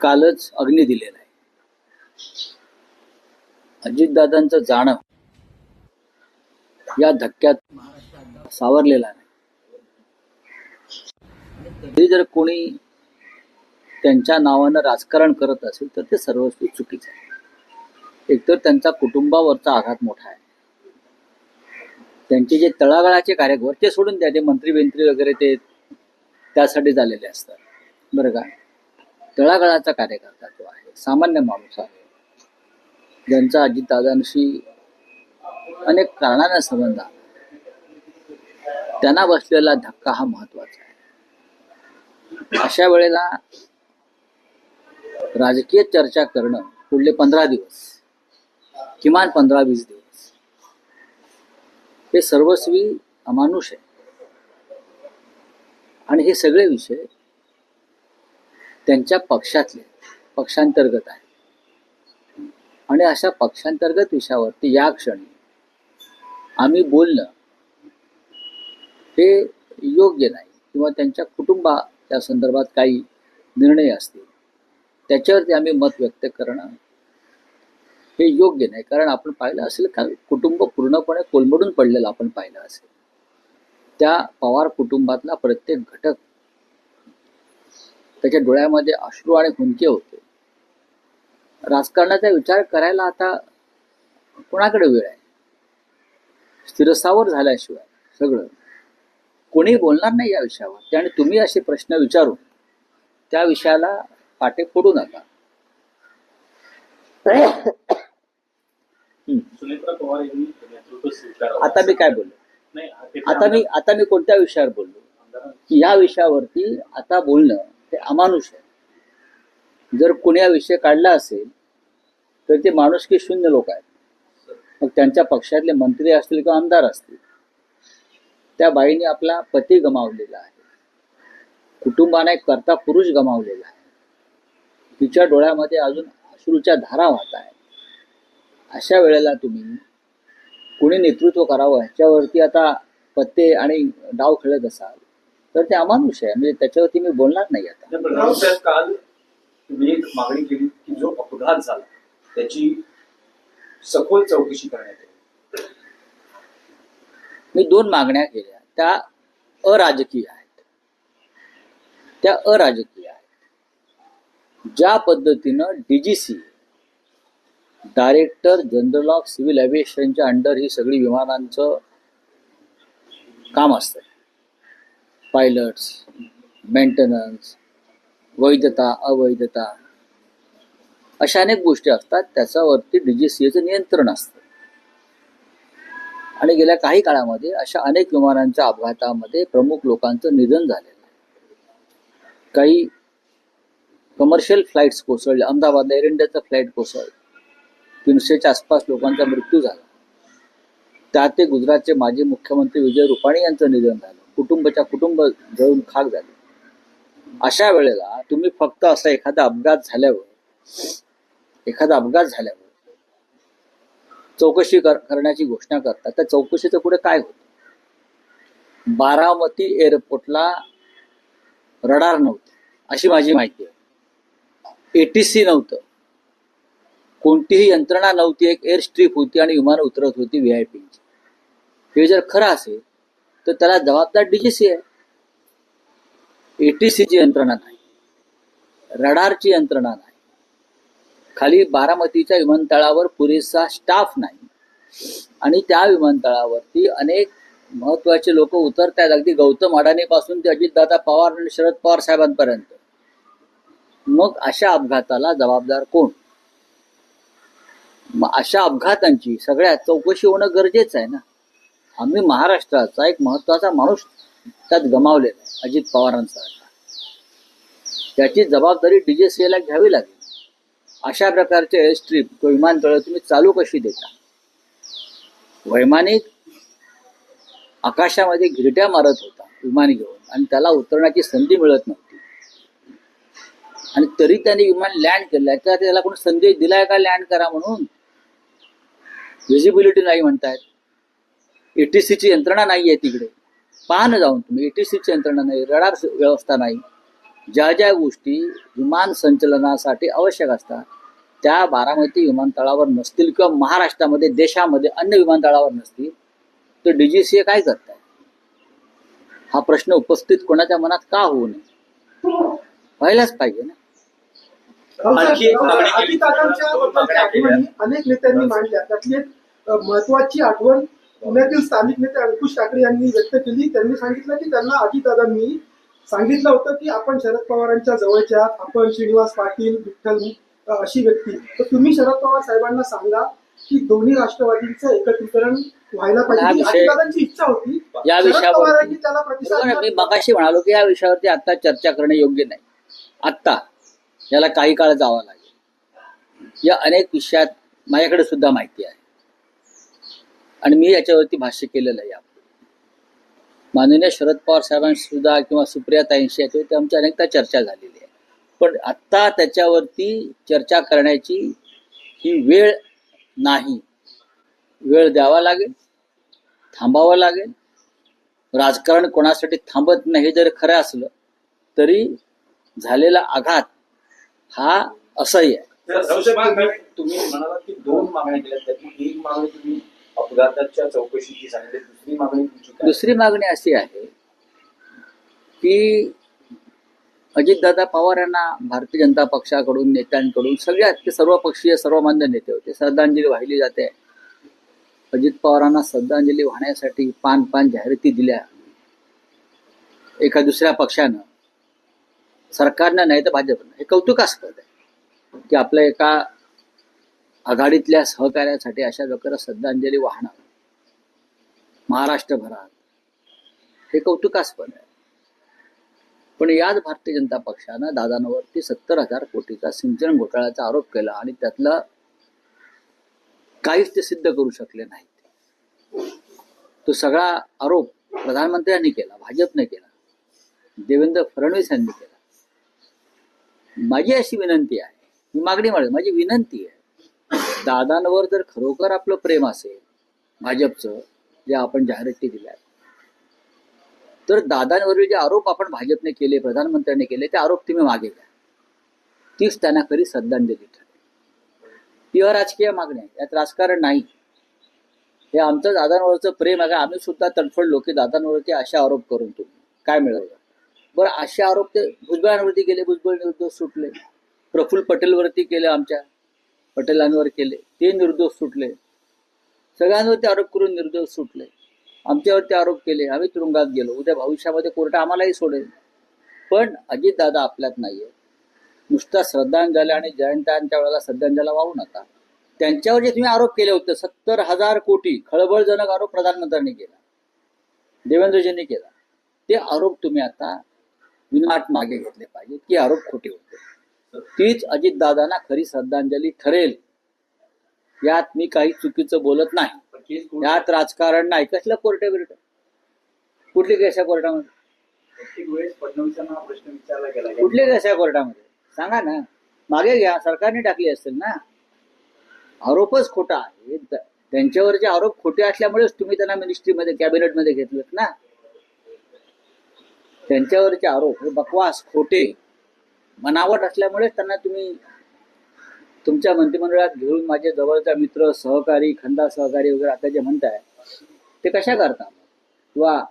कालच अग्नी दिलेला आहे. अजितदादांचं जाणं या धक्क्यात सावरलेला नाही. जर कोणी त्यांच्या नावानं राजकारण करत असेल तर ते सर्वस्वी चुकीचं आहे. एकतर त्यांचा कुटुंबावरचा आघात मोठा आहे. त्यांचे जे तळागाळाचे कार्यक्रम ते सोडून द्या ते मंत्री बिंत्री वगैरे ते त्यासाठी झालेले असतात. बरं का? तळागाळाचा कार्यकर्ता तो आहे सामान्य माणूस आहे. ज्यांचा अजितदादांशी अनेक कारणाने संबंध आहे. त्यांना बसलेला धक्का हा महत्त्वाचा आहे. अशा वेळेला राजकीय चर्चा करणं पुढले पंधरा दिवस किमान पंधरा वीस दिवस हे सर्वस्वी अमानुष आहे. आणि हे सगळे विषय त्यांच्या पक्षातले पक्षांतर्गत आहे. आणि अशा पक्षांतर्गत विषयावरती या क्षणी आम्ही बोलणं हे योग्य नाही किंवा त्यांच्या कुटुंबाच्या संदर्भात काही निर्णय असतील त्याच्यावरती आम्ही मत व्यक्त करणं हे योग्य नाही. कारण आपण पाहिलं असेल का कुटुंब पूर्णपणे कोलमडून पडलेलं आपण पाहिलं असेल. त्या पवार कुटुंबातला प्रत्येक घटक त्याच्या डोळ्यामध्ये अश्रू आणि हुंके होते. राजकारणाचा विचार करायला आता कोणाकडे वेळ आहे? स्थिरस्थावर झाल्याशिवाय सगळं. कोणी बोलणार नाही या विषयावर. आणि तुम्ही असे प्रश्न विचारून त्या विषयाला पाटे फोडू नका. आता मी काय बोललो? आता मी आता मी कोणत्या विषयावर बोललो? की या विषयावरती आता बोलणं ते अमानुष आहे. जर कोणी हा विषय काढला असेल तर ते माणुसकी शून्य लोक आहेत. मग त्यांच्या पक्षातले मंत्री असतील किंवा आमदार असतील त्या बाईने आपला पती गमावलेला आहे. कुटुंबाने एक करता पुरुष गमावलेला आहे. तिच्या डोळ्यामध्ये अजून अश्रूच्या धारा वाहत आहे अशा वेळेला तुम्ही कुणी नेतृत्व करावं ह्याच्यावरती आता पत्ते आणि डाव खेळत असाल. तर ते अमानुष आहे. म्हणजे त्याच्यावरती मी बोलणार नाही आता. काल तुम्ही एक मागणी केली की जो अपघात झाला त्याची सखोल चौकशी करण्यात येईल. मी दोन मागण्या केल्या. त्या अराजकीय आहेत. त्या अराजकीय आहेत. ज्या पद्धतीनं DGC director general of civil एव्हिएशनच्या under ही सगळी विमानांचं काम असतं. पायलट्स मेंटेनन्स वैधता अवैधता अशा अनेक गोष्टी असतात त्याच्यावरती डीजीसीएचं नियंत्रण असतं. आणि गेल्या काही काळामध्ये अशा अनेक विमानांच्या अपघातामध्ये प्रमुख लोकांचं निधन झालेलं आहे. काही कमर्शियल फ्लाईट्स कोसळले. अहमदाबादला एअर इंडियाचं फ्लाईट कोसळलं. तीनशेच्या आसपास लोकांचा मृत्यू झाला. त्यात ते गुजरातचे माजी मुख्यमंत्री विजय रुपाणी यांचं निधन झालं. कुटुंबाच्या कुटुंब जळून खाक झाले. अशा वेळेला तुम्ही फक्त असा एखादा अपघात झाल्यावर एखादा अपघात झाल्यावर चौकशी कर करण्याची घोषणा करतात त्या चौकशीचं पुढे काय होतं? बारामती एअरपोर्टला रडार नव्हतं अशी माझी माहिती आहे. एटीसी नव्हतं. कोणतीही यंत्रणा नव्हती एक एअर स्ट्रीप होती आणि विमान उतरत होती व्ही आय पीची हे जर खरं असेल तर त्याला जबाबदार डीजीसी आहे. एटीसीची यंत्रणा नाही. रडारची यंत्रणा नाही. खाली बारामतीच्या विमानतळावर पुरेसा स्टाफ नाही. आणि त्या विमानतळावरती अनेक महत्त्वाचे लोक उतरतात अगदी गौतम अडाणीपासून ते अजितदादा पवार आणि शरद पवार साहेबांपर्यंत. मग अशा अपघाताला जबाबदार कोण? मग अशा अपघातांची सगळ्यात चौकशी होणं गरजेचं आहे ना. आम्ही महाराष्ट्राचा एक महत्त्वाचा माणूस त्यात गमावलेला आहे अजित पवारांसारखा. त्याची जबाबदारी डीजेसीएला घ्यावी लागेल. अशा प्रकारचे एअर स्ट्रीप किंवा विमानतळ तुम्ही चालू कशी देता? वैमानिक आकाशामध्ये घिरट्या मारत होता विमान घेऊन आणि त्याला उतरण्याची संधी मिळत नव्हती. आणि तरी त्याने विमान लँड केलं तर त्याला कोणी संदेश दिलाय का लँड करा म्हणून? व्हिजिबिलिटी नाही म्हणतायत. एटीसीची यंत्रणा नाही आहे तिकडे. पहा ना जाऊन तुम्ही एटीसीची यंत्रणा नाही रडार व्यवस्था नाही. ज्या ज्या गोष्टी विमान संचलनासाठी आवश्यक असतात त्या बारामती विमानतळावर नसतील किंवा महाराष्ट्रामध्ये देशामध्ये अन्य विमानतळावर नसतील तर डीजीसीए काय करताय? हा प्रश्न उपस्थित कोणाच्या मनात का होऊ नये? व्हायलाच पाहिजे ना. अनेक नेत्यांनी मांडल्या. त्यातली महत्वाची आठवण पुण्यातील स्थानिक नेते अंकुश ठाकरे यांनी व्यक्त केली. त्यांनी सांगितलं की त्यांना अजितदादांनी सांगितलं होतं की आपण शरद पवारांच्या जवळच्या. आपण श्रीनिवास पाटील विठ्ठल अशी व्यक्ती. तर तुम्ही शरद पवार साहेबांना सांगा की दोन्ही राष्ट्रवादींचं एकत्रीकरण व्हायला पाहिजे. अजितदादांची इच्छा होती. या विषयावरती पवारांनी त्याला प्रतिसाद मी. मगाशी म्हणालो की या विषयावरती आता चर्चा करणे योग्य नाही. आत्ता याला काही काळ जावं लागेल. या अनेक विषयात माझ्याकडे सुद्धा माहिती आहे. आणि मी याच्यावरती भाष्य केलेलं आहे माननीय शरद पवार साहेबांशी सुद्धा किंवा सुप्रियाताईंशी याच्यावरती आमची अनेकदा चर्चा झालेली आहे. पण आत्ता त्याच्यावरती चर्चा करण्याची ही वेळ नाही. वेळ द्यावा लागेल थांबावं लागेल. राजकारण कोणासाठी थांबत नाही हे जर खरं असलं तरी झालेला आघात हा असह्य आहे. तुम्ही- म्हणालात की दोन मागण्या केल्या त्यातली एक मागणी तुम्ही अपघाताच्या चौकशीची सांगितली दुसरी मागणी तुमची काय? दुसरी मागणी अशी आहे की अजितदादा पवार यांना भारतीय जनता पक्षाकडून नेत्यांकडून सगळ्यात ते सर्वपक्षीय सर्वमान्य नेते होते. श्रद्धांजली वाहिली जाते. अजित पवारांना श्रद्धांजली वाहण्यासाठी पान पान जाहिराती दिल्या. एका दुसऱ्या पक्षानं. सरकारनं नाही तर भाजपनं. हे कौतुकास्पद आहे. की आपल्या एका आघाडीतल्या सहकार्यासाठी अशा प्रकारे श्रद्धांजली वाहणार. महाराष्ट्रभरात हे कौतुकास्पद आहे. पण याच भारतीय जनता पक्षानं दादांवरती सत्तर हजार कोटीचा सिंचन घोटाळ्याचा आरोप केला आणि त्यातलं काहीच ते सिद्ध करू शकले नाहीत. तो सगळा आरोप प्रधानमंत्र्यांनी केला भाजपने केला देवेंद्र फडणवीस यांनी केला. माझी अशी विनंती आहे मी मागणी माझी विनंती आहे दादांवर जर खरोखर आपलं प्रेम असेल भाजपचं जे आपण जाहिराती दिल्या तर दादांवरील जे आरोप आपण भाजपने केले प्रधानमंत्र्यांनी केले ते आरोप तुम्ही मागे घ्या. तीच त्यांना खरी श्रद्धांजली ठरेल. ही अराजकीय मागणी आहे यात राजकारण नाही. हे आमचं दादांवरचं प्रेम आहे आम्ही सुद्धा तडफडलो की दादांवरती असे आरोप करून तुम्ही काय मिळवलं बरं असे आरोप ते भुजबळांवरती केले भुजबळ निर्दोष सुटले. प्रफुल्ल पटेलवरती केले आमच्या. पटेलांवर केले. ते निर्दोष सुटले. सगळ्यांवरती आरोप करून निर्दोष सुटले. आमच्यावरती आरोप केले. आम्ही तुरुंगात गेलो. उद्या भविष्यामध्ये कोर्ट आम्हालाही सोडेल. पण अजितदादा आपल्यात नाहीये. नुसता श्रद्धांजली आणि जयंतांच्या वेळेला श्रद्धांजला वाहू नका. त्यांच्यावर जे तुम्ही आरोप केले होते सत्तर हजार कोटी खळबळजनक आरोप प्रधानमंत्र्यांनी केला. देवेंद्रजींनी केला. ते आरोप तुम्ही आता विनाट मागे घेतले पाहिजे की आरोप खोटे होते. तीच अजितदादांना खरी श्रद्धांजली ठरेल. यात मी काही चुकीचं बोलत नाही. यात राजकारण नाही. कसलं कोर्ट बिर्ट कुठली केस आहे कोर्टामध्ये? कुठली केस आहे कोर्टामध्ये? सांगा ना. मागे घ्या. सरकारने टाकली असेल ना. आरोपच खोटा आहे. त्यांच्यावरचे आरोप खोटे असल्यामुळेच तुम्ही त्यांना मिनिस्ट्रीमध्ये कॅबिनेटमध्ये घेतलेत ना. त्यांच्यावरचे आरोप हे बकवास खोटे. बनावट असल्यामुळेच त्यांना तुम्ही तुमच्या मंत्रिमंडळात घेऊन माझे जवळचा मित्र सहकारी खंदा सहकारी वगैरे आता जे म्हणताय ते कशा करता? किंवा